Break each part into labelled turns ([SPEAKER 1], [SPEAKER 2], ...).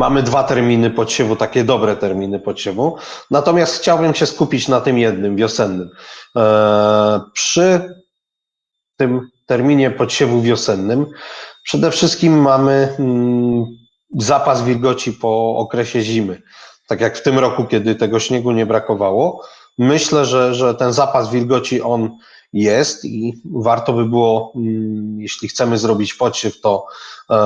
[SPEAKER 1] mamy dwa terminy podsiewu, takie dobre terminy podsiewu. Natomiast chciałbym się skupić na tym jednym, wiosennym. E, przy tym terminie podsiewu wiosennym przede wszystkim mamy mm, zapas wilgoci po okresie zimy. Tak jak w tym roku, kiedy tego śniegu nie brakowało, myślę, że, że ten zapas wilgoci on jest i warto by było, mm, jeśli chcemy zrobić podsiew, to e,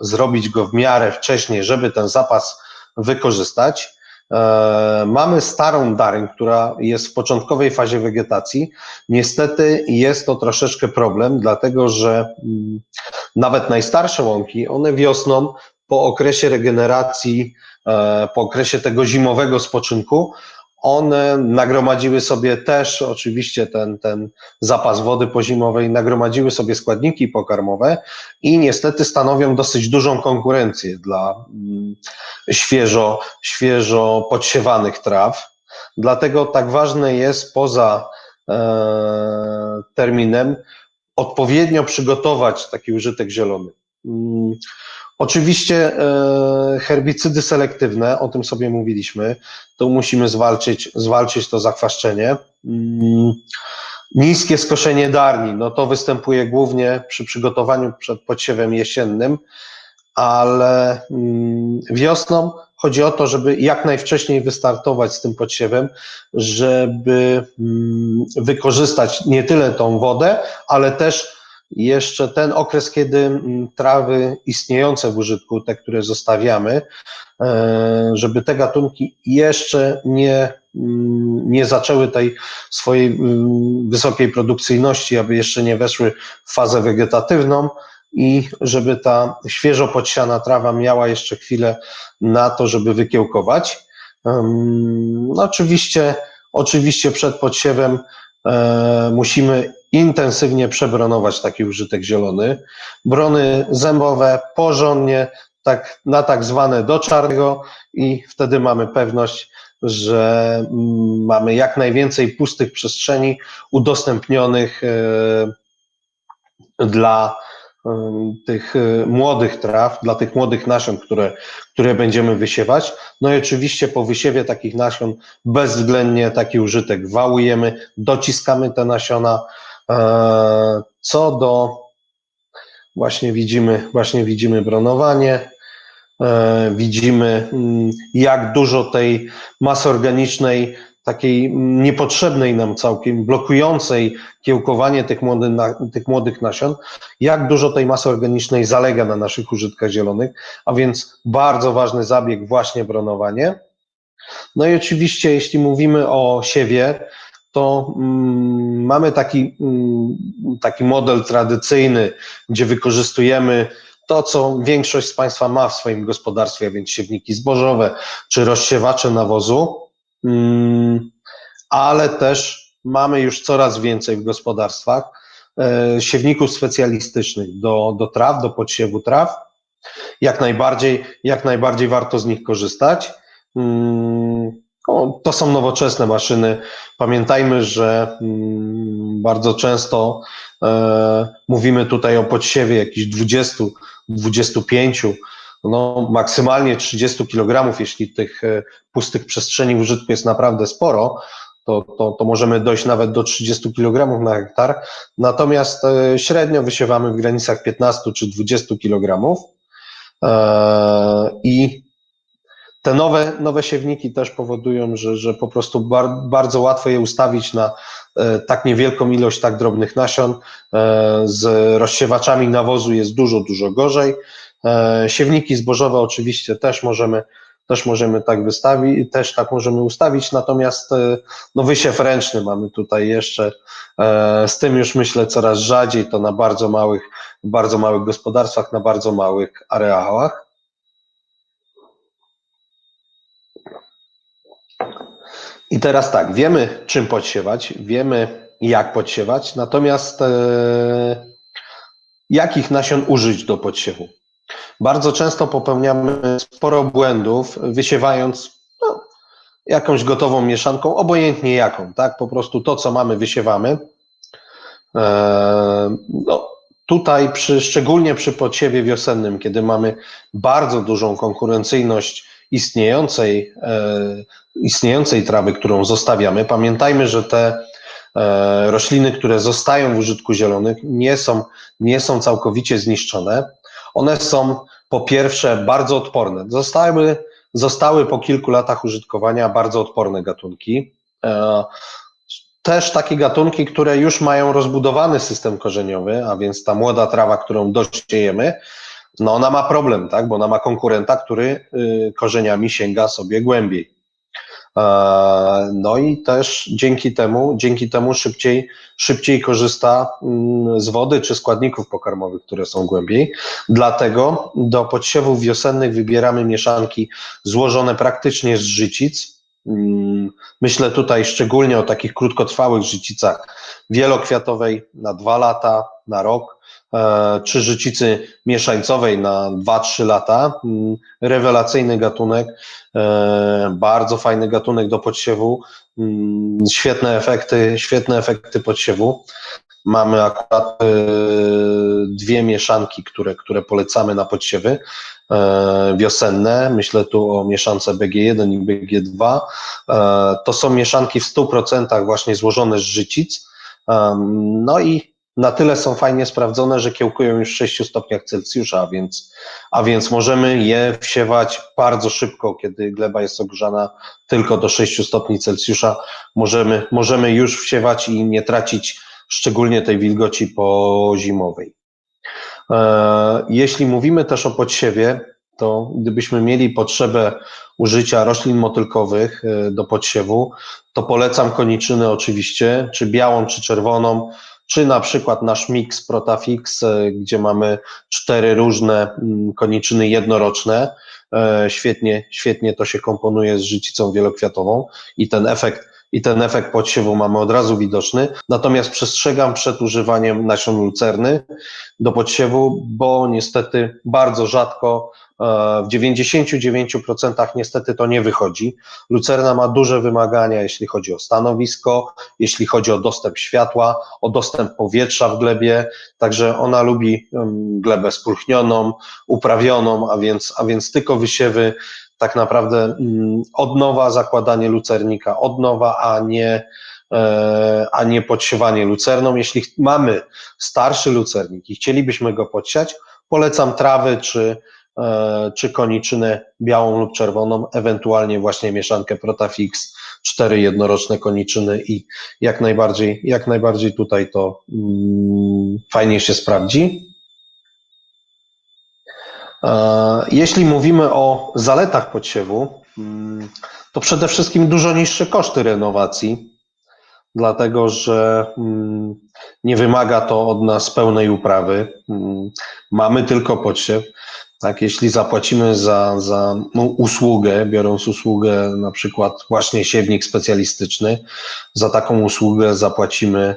[SPEAKER 1] zrobić go w miarę wcześniej, żeby ten zapas wykorzystać. E, mamy starą daryń, która jest w początkowej fazie wegetacji. Niestety jest to troszeczkę problem, dlatego że mm, nawet najstarsze łąki, one wiosną po okresie regeneracji, e, po okresie tego zimowego spoczynku, one nagromadziły sobie też oczywiście ten, ten zapas wody pozimowej, nagromadziły sobie składniki pokarmowe i niestety stanowią dosyć dużą konkurencję dla mm, świeżo, świeżo podsiewanych traw. Dlatego tak ważne jest poza e, terminem odpowiednio przygotować taki użytek zielony. Oczywiście e, herbicydy selektywne, o tym sobie mówiliśmy, to musimy zwalczyć, zwalczyć to zachwaszczenie. Mm, niskie skoszenie darni, no to występuje głównie przy przygotowaniu przed podsiewem jesiennym, ale mm, wiosną chodzi o to, żeby jak najwcześniej wystartować z tym podsiewem, żeby mm, wykorzystać nie tyle tą wodę, ale też jeszcze ten okres, kiedy mm, trawy istniejące w użytku, te, które zostawiamy, e, żeby te gatunki jeszcze nie, mm, nie zaczęły tej swojej mm, wysokiej produkcyjności, aby jeszcze nie weszły w fazę wegetatywną i żeby ta świeżo podsiana trawa miała jeszcze chwilę na to, żeby wykiełkować. No oczywiście, oczywiście przed podsiewem e, musimy intensywnie przebronować taki użytek zielony. Brony zębowe porządnie, tak, na tak zwane do czarnego i wtedy mamy pewność, że mm, mamy jak najwięcej pustych przestrzeni udostępnionych e, dla tych e, młodych traw, dla tych młodych nasion, które, które będziemy wysiewać. No i oczywiście po wysiewie takich nasion bezwzględnie taki użytek wałujemy, dociskamy te nasiona, E, co do właśnie widzimy, właśnie widzimy bronowanie, e, widzimy mm, jak dużo tej masy organicznej, takiej niepotrzebnej nam całkiem, blokującej kiełkowanie tych, młody, tych młodych nasion, jak dużo tej masy organicznej zalega na naszych użytkach zielonych, a więc bardzo ważny zabieg właśnie bronowanie. No i oczywiście, jeśli mówimy o siewie, to mm, mamy taki, mm, taki model tradycyjny, gdzie wykorzystujemy to, co większość z Państwa ma w swoim gospodarstwie, a więc siewniki zbożowe czy rozsiewacze nawozu, mm, ale też mamy już coraz więcej w gospodarstwach e, siewników specjalistycznych do, do traw, do podsiewu traw. Jak najbardziej, jak najbardziej warto z nich korzystać. No, to są nowoczesne maszyny. Pamiętajmy, że mm, bardzo często e, mówimy tutaj o podsiewie jakichś 20, 25, no maksymalnie 30 kg, jeśli tych e, pustych przestrzeni użytku jest naprawdę sporo, to, to, to możemy dojść nawet do 30 kg na hektar. Natomiast e, średnio wysiewamy w granicach 15 czy 20 kg. E, te nowe, nowe siewniki też powodują, że, że po prostu bar, bardzo łatwo je ustawić na e, tak niewielką ilość tak drobnych nasion. E, z rozsiewaczami nawozu jest dużo, dużo gorzej. E, siewniki zbożowe oczywiście też możemy, też możemy tak wystawić, też tak możemy ustawić, natomiast no wysiew ręczny mamy tutaj jeszcze, z tym już myślę coraz rzadziej, to na bardzo małych, bardzo małych gospodarstwach, na bardzo małych areałach. I teraz tak, wiemy czym podsiewać, wiemy jak podsiewać, natomiast e, jakich nasion użyć do podsiewu? Bardzo często popełniamy sporo błędów, wysiewając no, jakąś gotową mieszanką, obojętnie jaką, tak? Po prostu to, co mamy, wysiewamy. E, no, tutaj przy, szczególnie przy podsiewie wiosennym, kiedy mamy bardzo dużą konkurencyjność istniejącej, e, istniejącej trawy, którą zostawiamy, pamiętajmy, że te e, rośliny, które zostają w użytku zielonych, nie są, nie są całkowicie zniszczone. One są po pierwsze bardzo odporne. Zostały, zostały po kilku latach użytkowania bardzo odporne gatunki. E, też takie gatunki, które już mają rozbudowany system korzeniowy, a więc ta młoda trawa, którą dosiejemy, no ona ma problem, tak, bo ona ma konkurenta, który y, korzeniami sięga sobie głębiej. E, no i też dzięki temu, dzięki temu szybciej, szybciej korzysta mm, z wody czy składników pokarmowych, które są głębiej. Dlatego do podsiewów wiosennych wybieramy mieszanki złożone praktycznie z życic. Mm, myślę tutaj szczególnie o takich krótkotrwałych życicach wielokwiatowej na dwa lata, na rok, czy życicy mieszańcowej na 2-3 lata. Mm, rewelacyjny gatunek, e, bardzo fajny gatunek do podsiewu, mm, świetne efekty, świetne efekty podsiewu. Mamy akurat e, dwie mieszanki, które, które polecamy na podsiewy wiosenne. Myślę tu o mieszance BG1 i BG2. To są mieszanki w 100% właśnie złożone z życic. No i na tyle są fajnie sprawdzone, że kiełkują już w 6 stopniach Celsjusza, a więc, a więc możemy je wsiewać bardzo szybko, kiedy gleba jest ogrzana tylko do 6 stopni Celsjusza. Możemy, możemy już wsiewać i nie tracić szczególnie tej wilgoci pozimowej. E, jeśli mówimy też o podsiewie, to gdybyśmy mieli potrzebę użycia roślin motylkowych e, do podsiewu, to polecam koniczyny oczywiście, czy białą, czy czerwoną, czy na przykład nasz mix Protafix, e, gdzie mamy cztery różne mm, koniczyny jednoroczne. E, świetnie, świetnie to się komponuje z życicą wielokwiatową i ten efekt i ten efekt podsiewu mamy od razu widoczny. Natomiast przestrzegam przed używaniem nasion lucerny do podsiewu, bo niestety bardzo rzadko w 99% niestety to nie wychodzi. Lucerna ma duże wymagania, jeśli chodzi o stanowisko, jeśli chodzi o dostęp światła, o dostęp powietrza w glebie, także ona lubi glebę spulchnioną, uprawioną, a więc, a więc tylko wysiewy tak naprawdę mm, od nowa zakładanie lucernika, od nowa, a nie, e, a nie podsiewanie lucerną. Jeśli mamy starszy lucernik i chcielibyśmy go podsiać, polecam trawy czy E, czy koniczynę białą lub czerwoną, ewentualnie właśnie mieszankę Protafix, cztery jednoroczne koniczyny i jak najbardziej, jak najbardziej tutaj to mm, fajnie się sprawdzi. E, jeśli mówimy o zaletach podsiewu, mm, to przede wszystkim dużo niższe koszty renowacji, dlatego że mm, nie wymaga to od nas pełnej uprawy. Mamy tylko podsiew. Tak, jeśli zapłacimy za, za no, usługę, biorąc usługę na przykład właśnie siewnik specjalistyczny, za taką usługę zapłacimy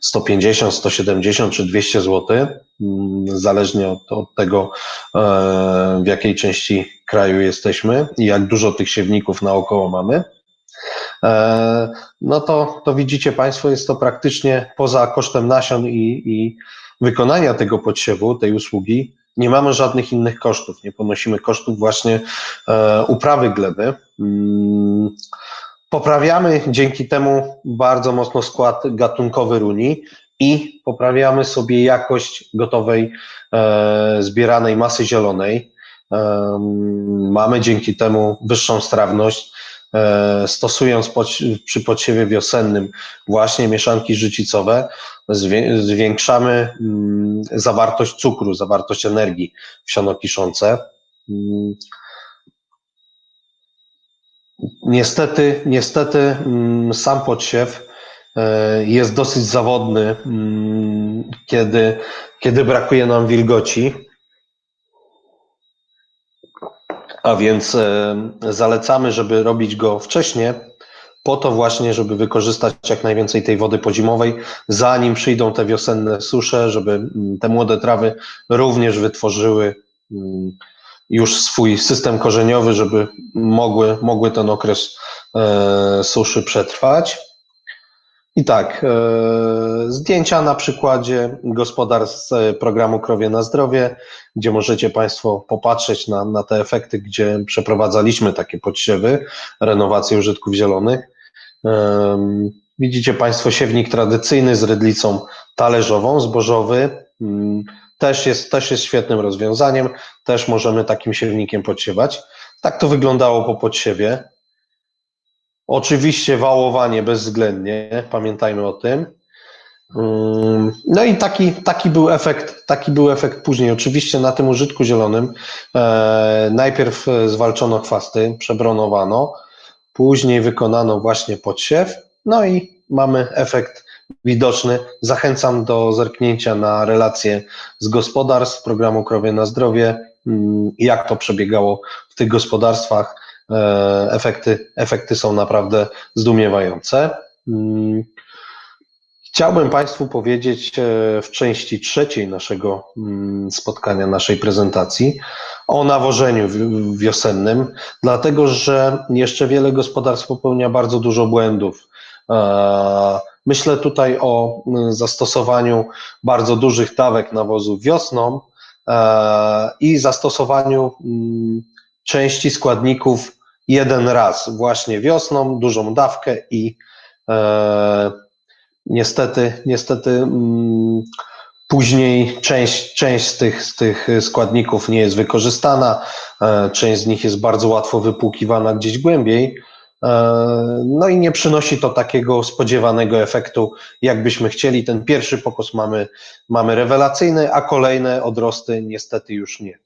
[SPEAKER 1] 150, 170 czy 200 zł, mm, zależnie od, od tego, e, w jakiej części kraju jesteśmy i jak dużo tych siewników naokoło mamy. E, no to, to widzicie Państwo, jest to praktycznie poza kosztem nasion i, i wykonania tego podsiewu, tej usługi, nie mamy żadnych innych kosztów, nie ponosimy kosztów właśnie e, uprawy gleby. Mm, poprawiamy dzięki temu bardzo mocno skład gatunkowy runi i poprawiamy sobie jakość gotowej e, zbieranej masy zielonej. E, mamy dzięki temu wyższą strawność, stosując pod, przy podsiewie wiosennym właśnie mieszanki życicowe, zwiększamy mm, zawartość cukru, zawartość energii w sianokiszące. Mm. Niestety, niestety mm, sam podsiew e, jest dosyć zawodny, kiedy, kiedy brakuje nam wilgoci. A więc e, zalecamy, żeby robić go wcześniej, po to właśnie, żeby wykorzystać jak najwięcej tej wody pozimowej, zanim przyjdą te wiosenne susze, żeby mm, te młode trawy również wytworzyły mm, już swój system korzeniowy, żeby mogły, mogły ten okres e, suszy przetrwać. I tak, e, z kliknięcia na przykładzie gospodarstw e, programu Krowie na Zdrowie, gdzie możecie Państwo popatrzeć na, na te efekty, gdzie przeprowadzaliśmy takie podsiewy, renowację użytków zielonych. Em, Widzicie Państwo siewnik tradycyjny z rydlicą talerzową, zbożowy. Mm, Też jest, też jest świetnym rozwiązaniem, też możemy takim siewnikiem podsiewać. Tak to wyglądało po podsiewie. Oczywiście wałowanie bezwzględnie, pamiętajmy o tym. Ym, No i taki, taki, był efekt, taki był efekt później. Oczywiście na tym użytku zielonym e, najpierw e, zwalczono chwasty, przebronowano, później wykonano właśnie podsiew, no i mamy efekt widoczny. Zachęcam do zerknięcia na relacje z gospodarstw programu Krowie na Zdrowie, ym, jak to przebiegało w tych gospodarstwach. E, Efekty, efekty są naprawdę zdumiewające. Ym, Chciałbym Państwu powiedzieć e, w części trzeciej naszego mm, spotkania, naszej prezentacji o nawożeniu wi- wiosennym, dlatego że jeszcze wiele gospodarstw popełnia bardzo dużo błędów. E, Myślę tutaj o mm, zastosowaniu bardzo dużych dawek nawozu wiosną i zastosowaniu mm, części składników jeden raz, właśnie wiosną, dużą dawkę i e, Niestety, niestety mm, później część, część z, tych, z tych składników nie jest wykorzystana, e, część z nich jest bardzo łatwo wypłukiwana gdzieś głębiej. e, No i nie przynosi to takiego spodziewanego efektu, jakbyśmy chcieli. Ten pierwszy pokos mamy, mamy rewelacyjny, a kolejne odrosty niestety już nie.